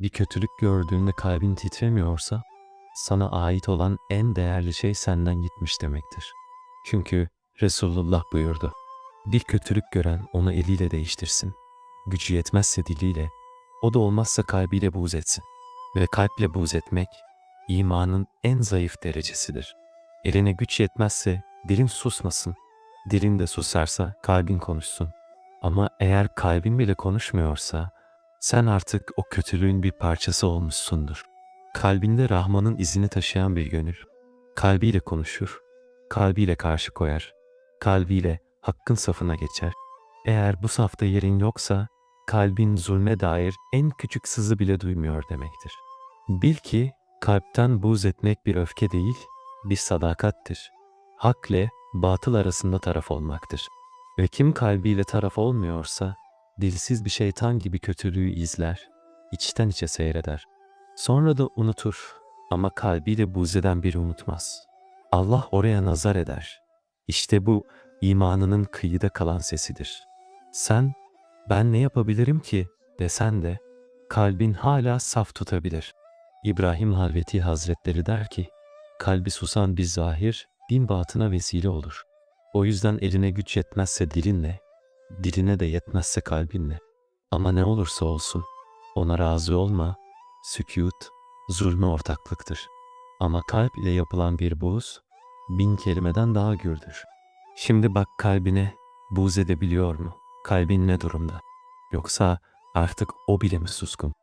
Bir kötülük gördüğünde kalbin titremiyorsa, sana ait olan en değerli şey senden gitmiş demektir. Çünkü Resulullah buyurdu. Bir kötülük gören onu eliyle değiştirsin. Gücü yetmezse diliyle, o da olmazsa kalbiyle buğz etsin. Ve kalple buğz etmek, imanın en zayıf derecesidir. Eline güç yetmezse dilin susmasın. Dilin de susarsa kalbin konuşsun. Ama eğer kalbin bile konuşmuyorsa, sen artık o kötülüğün bir parçası olmuşsundur. Kalbinde Rahman'ın izini taşıyan bir gönül, kalbiyle konuşur, kalbiyle karşı koyar, kalbiyle hakkın safına geçer. Eğer bu safta yerin yoksa, kalbin zulme dair en küçük sızı bile duymuyor demektir. Bil ki kalpten buğz etmek bir öfke değil, bir sadakattir. Hak ile batıl arasında taraf olmaktır. Ve kim kalbiyle taraf olmuyorsa, dilsiz bir şeytan gibi kötülüğü izler, içten içe seyreder. Sonra da unutur ama kalbiyle buğz eden biri unutmaz. Allah oraya nazar eder. İşte bu imanının kıyıda kalan sesidir. Sen, ben ne yapabilirim ki desen de kalbin hala saf tutabilir. İbrahim Halveti Hazretleri der ki, kalbi susan bir zahir, bin batına vesile olur. O yüzden eline güç yetmezse dilinle, diline de yetmezse kalbinle. Ama ne olursa olsun, ona razı olma, sükut, zulme ortaklıktır. Ama kalp ile yapılan bir buğz, bin kelimeden daha gürdür. Şimdi bak kalbine, buğz edebiliyor mu? Kalbin ne durumda? Yoksa artık o bile mi suskun?